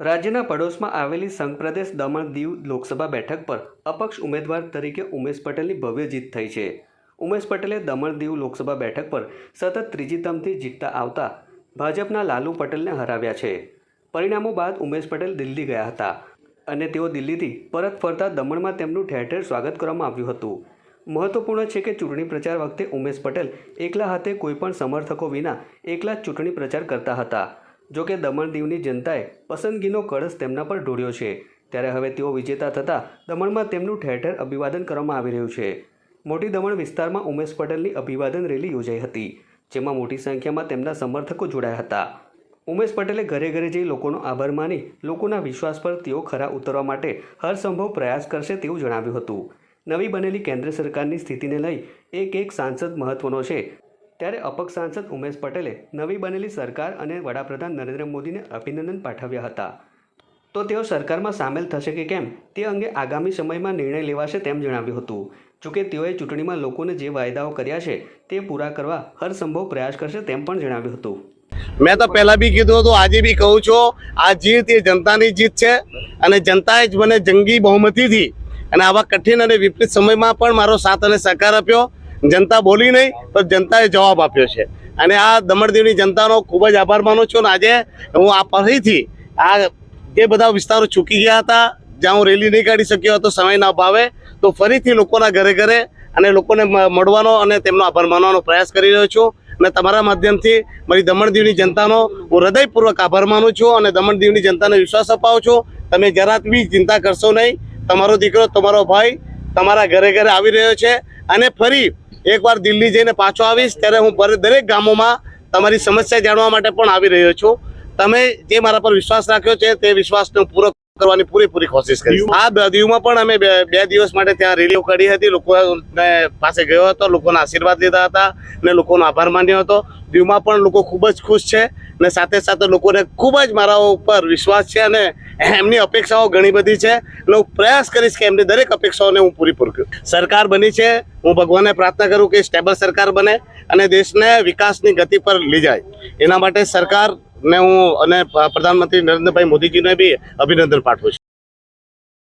રાજ્યના પડોશમાં આવેલી સંઘપ્રદેશ દમણ દીવ લોકસભા બેઠક પર અપક્ષ ઉમેદવાર તરીકે ઉમેશ પટેલની ભવ્ય જીત થઈ છે. ઉમેશ પટેલે દમણ દીવ લોકસભા બેઠક પર સતત ત્રીજી તમથી જીતતા આવતા ભાજપના લાલુ પટેલને હરાવ્યા છે. પરિણામો બાદ ઉમેશ પટેલ દિલ્હી ગયા હતા અને તેઓ દિલ્હીથી પરત ફરતા દમણમાં તેમનું ઠેર ઠેર સ્વાગત કરવામાં આવ્યું હતું. મહત્વપૂર્ણ છે કે ચૂંટણી પ્રચાર વખતે ઉમેશ પટેલ એકલા હાથે કોઈપણ સમર્થકો વિના એકલા જ ચૂંટણી પ્રચાર કરતા હતા. જો કે દમણ દીવની જનતાએ પસંદગીનો કળશ તેમના પર ઢોળ્યો છે. ત્યારે હવે તેઓ વિજેતા થતાં દમણમાં તેમનું ઠેર ઠેર અભિવાદન કરવામાં આવી રહ્યું છે. મોટી દમણ વિસ્તારમાં ઉમેશ પટેલની અભિવાદન રેલી યોજાઈ હતી, જેમાં મોટી સંખ્યામાં તેમના સમર્થકો જોડાયા હતા. ઉમેશ પટેલે ઘરે ઘરે જઈ લોકોનો આભાર માની લોકોના વિશ્વાસ પર તેઓ ખરા ઉતરવા માટે હરસંભવ પ્રયાસ કરશે તેવું જણાવ્યું હતું. નવી બનેલી કેન્દ્ર સરકારની સ્થિતિને લઈ એક એક સાંસદ મહત્વનો છે. ત્યારે અપક્ષ સાંસદ ઉમેશ પટેલે નવી બનેલી સરકાર અને વડાપ્રધાન નરેન્દ્ર મોદીને અભિનંદન પાઠવ્યા હતા. તો તેઓ સરકારમાં સામેલ થશે કે કેમ? તે અંગે આગામી સમયમાં નિર્ણય લેવાશે તેમ જણાવ્યું હતું. જોકે તેઓએ ચૂંટણીમાં લોકોને જે વાયદાઓ કર્યા છે, તે પૂરા કરવા હરસંભવ પ્રયાસ કરશે તેમ પણ જણાવ્યું હતું. મેં તો પહેલા બી કીધું હતું, આજે બી કહું છું, આ જીત એ જનતાની જીત છે અને જનતાએ જ મને જંગી બહુમતીથી અને આવા કઠિન અને વિપરીત સમયમાં પણ મારો સાથ અને સહકાર આપ્યો. જનતા બોલી નહીં પણ જનતાએ જવાબ આપ્યો છે. અને આ દમણદીવની જનતાનો ખૂબ જ આભાર માનું છું. અને આજે હું આ ફરીથી આ જે બધા વિસ્તારો ચૂકી ગયા હતા. જ્યાં હું રેલી નહીં કાઢી શક્યો હતો, સમયના અભાવે, તો ફરીથી લોકોના ઘરે ઘરે અને લોકોને મળવાનો અને તેમનો આભાર માનવાનો પ્રયાસ કરી રહ્યો છું. અને તમારા માધ્યમથી મારી દમણ દીવની જનતાનો હું હૃદયપૂર્વક આભાર માનું છું અને દમણ દીવની જનતાને વિશ્વાસ અપાવું છું. તમે જરાક બી ચિંતા કરશો નહીં. તમારો દીકરો, તમારો ભાઈ તમારા ઘરે ઘરે આવી રહ્યો છે. અને ફરી એકવાર દિલ્હી જઈને પાછો આવીશ ત્યારે હું દરેક ગામોમાં તમારી સમસ્યા જાણવા માટે પણ આવી રહ્યો છું. તમે જે મારા પર વિશ્વાસ રાખ્યો છે તે વિશ્વાસને પૂરો કરવાની પૂરેપૂરી કોશિશ કરી આ દીવમાં પણ અમે બે દિવસ માટે ત્યાં રેલીઓ કરી હતી. લોકો પાસે ગયો હતો લોકોના આશીર્વાદ લીધા હતા અને લોકોનો આભાર માન્યો હતો. દીવમાં પણ લોકો ખૂબ જ ખુશ છે. અને સાથે સાથે લોકોને ખૂબ જ મારા ઉપર વિશ્વાસ છે અને એમની અપેક્ષાઓ ઘણી બધી છે. અને હું પ્રયાસ કરીશ કે એમની દરેક અપેક્ષાઓને હું પૂરી પૂરી સરકાર બની છે. હું ભગવાનને પ્રાર્થના કરું કે સ્ટેબલ સરકાર બને અને દેશને વિકાસની ગતિ પર લઈ જાય. એના માટે સરકારને હું અને પ્રધાનમંત્રી નરેન્દ્રભાઈ મોદીજીને બી અભિનંદન પાઠવું છું.